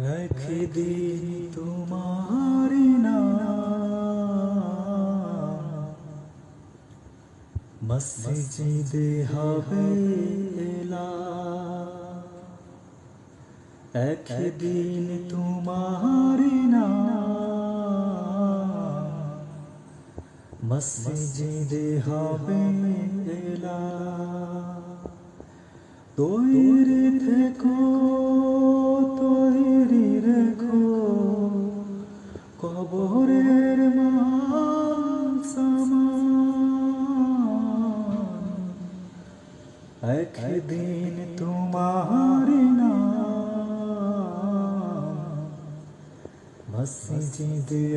একদিন তোমার মসজিদে হবে একদিন তোমার মসজিদে হবে এলা। তৈরি থেকো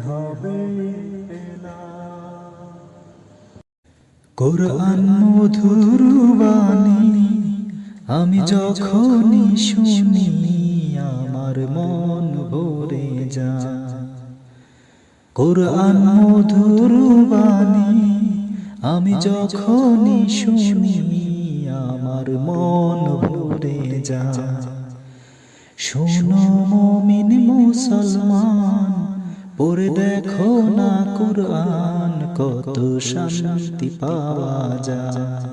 হবে কোরআন মধুর বাণী আমি যখনই শুনি আমার মন ভরে যা কোরআন মধুর বাণী আমি যখনই শুনি আমার মন ভরে যা শোনো মমিন মুসলমান পড়ে দেখো না কোরআন কত শান্তি পাওয়া যায়।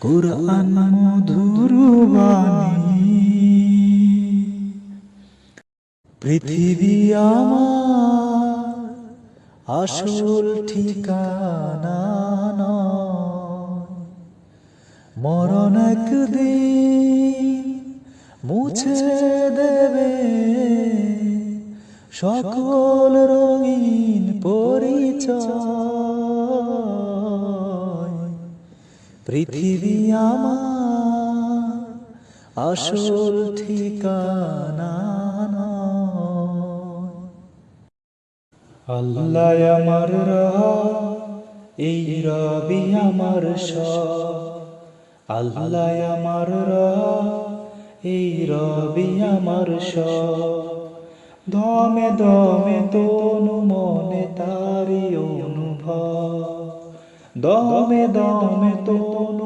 কোরআন মধুর বাণী। পৃথিবী আমার আসল ঠিকানা। মরণ একদিন মুছে দেবে সকল পৃথিবী আমার আসল ঠিকানা। আল্লাহ আমার এই রবি আমার আল্লাহ আমার এই রবি আমার সব। দমে দমে তনু মনে তারি অনুভব। দমে দমে তনু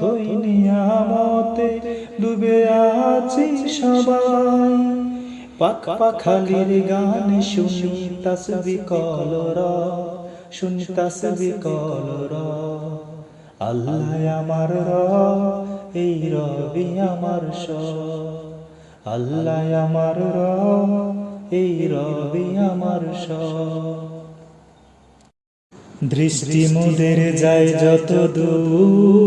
অথই নিয়ামতে ডুবে আছি সবাই। পাক পাখালির গান শুনি তসবি কলরা, শুনি তসবি কলরা। আল্লাহ আমার র এই রবি আমার স আল্লাহ আমার র এই রবি আমার স দৃষ্টি মুদের যায় যত দূর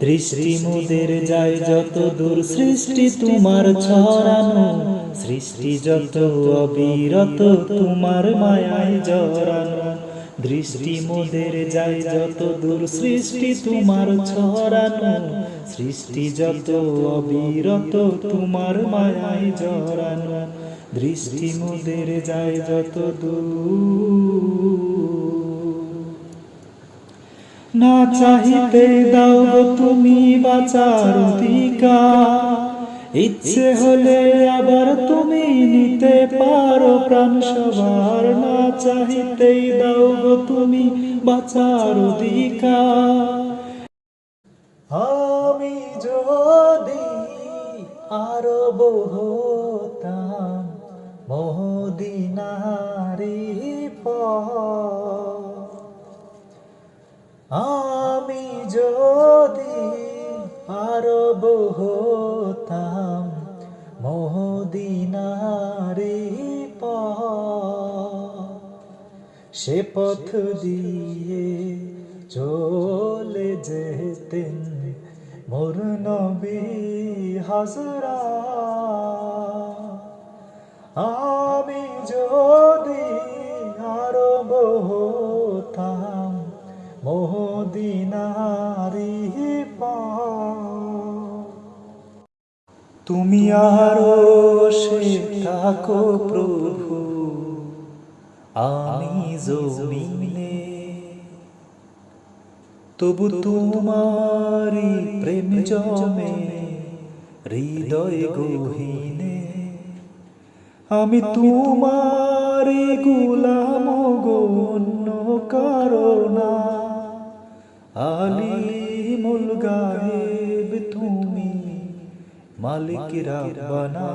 দৃষ্টি মুদের যায় যত দূর সৃষ্টি তোমার ছড়ানো। সৃষ্টি যত অবিরত, তোমার মায়ায় জড়ানো। দৃষ্টি মোদের যায় যত দূর সৃষ্টি তোমার ছড়ানো। সৃষ্টি যত অবিরত, তোমার মায়ায় জড়ানো। দৃষ্টি মোদের যায় যত না চাহিতে দাও তুমি বাঁচার অধিকার। ইচ্ছে হলে আবার তুমি নিতে পারো প্রাণ সবার। না চাহিতেই দাও তুমি বাঁচার অধিকার। আমি যদি আরব হতাম মদিনারি আমি যদি আরব হতাম মদিনারি সে পথ দিয়ে চলে যেতেন মোর নবী হাজরা। আমি যদি আরব হতাম, মোহদিনারি তুমি আরও সে থাকো প্রভু, আমি জমিনে। তবু তোমারি প্রেম জমে, হৃদয় গহীনে আমি তোমারি গুলাম গণ্য কারণা। আলিমুল গায়েব তুমি মালিক রাব্বানা।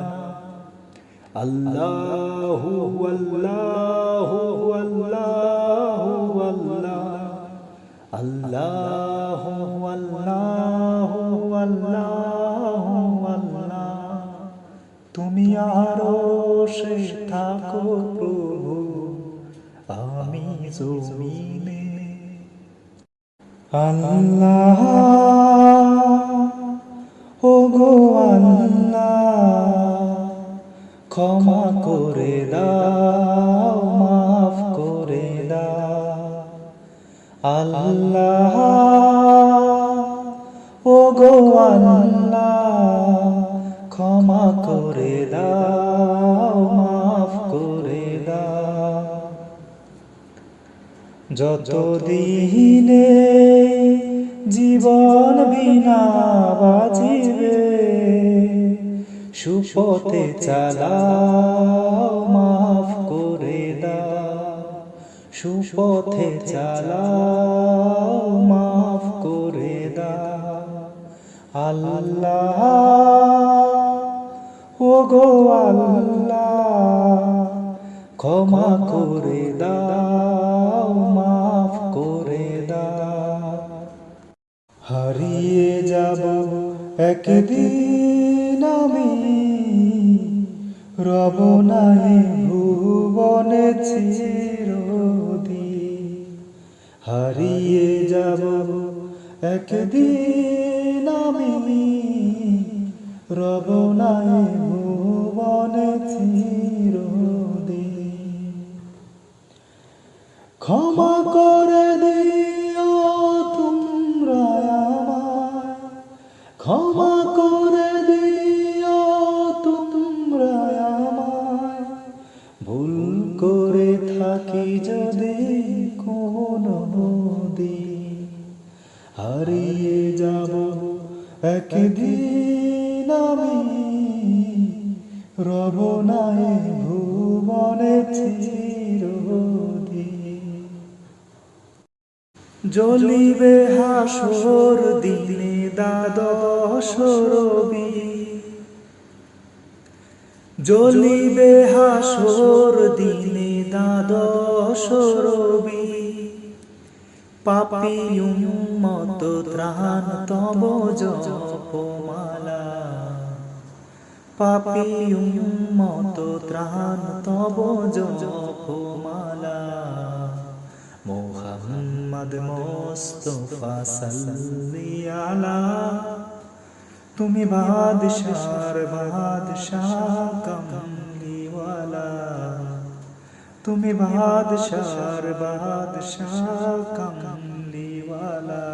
আল্লাহু আল্লাহু আল্লাহু আল্লাহ। আল্লাহু আল্লাহু আল্লাহু আল্লাহ। তুমি আরও সে থাকো প্রভু, আমি জমিনে। আল্লাহ ও গো আল্লাহ, ক্ষমা করে দাও, মাফ করে দাও। আল্লাহ করে দাও, মাফ করে দাও। জীবন বিনা বাজিবে, সুপথে চালাও, মাফ করে দাও। সুপথে চালাও, মাফ করে দাও। আল্লাহ ও গো আল্লাহ, ক্ষমা করে দাও, মাফ করে দাও। হারিয়ে যাব একদিন আমি, রব নাই ভুবনে চিরদি হারিয়ে যাব একদিন আমি। রব নাই ভুবনে চিরদি ক্ষমা করে দিও তোমরা আমায়। ক্ষমা করে দিও তোমরা আমায়। ভুল করে থাকি যদি কোন নদী। হারিয়ে যাব একদিন আমি রব নাই ভুবনে চিরদি জ্বলিবে হাসর দিনে দ্বাদশ রবি। জ্বলিবে হাসর দিনে দ্বাদশ রবি। পাপি উম্মত ত্রাণ তব জপমালা পাপি উম্মত ত্রাণ তব জপমালা মোহাম্মদ মোস্তফা সাল্লি আলা। তুমি বাদশার বাদশাহ কমলিওয়ালা তুমি বাদশার বাদশাহ কমলিওয়ালা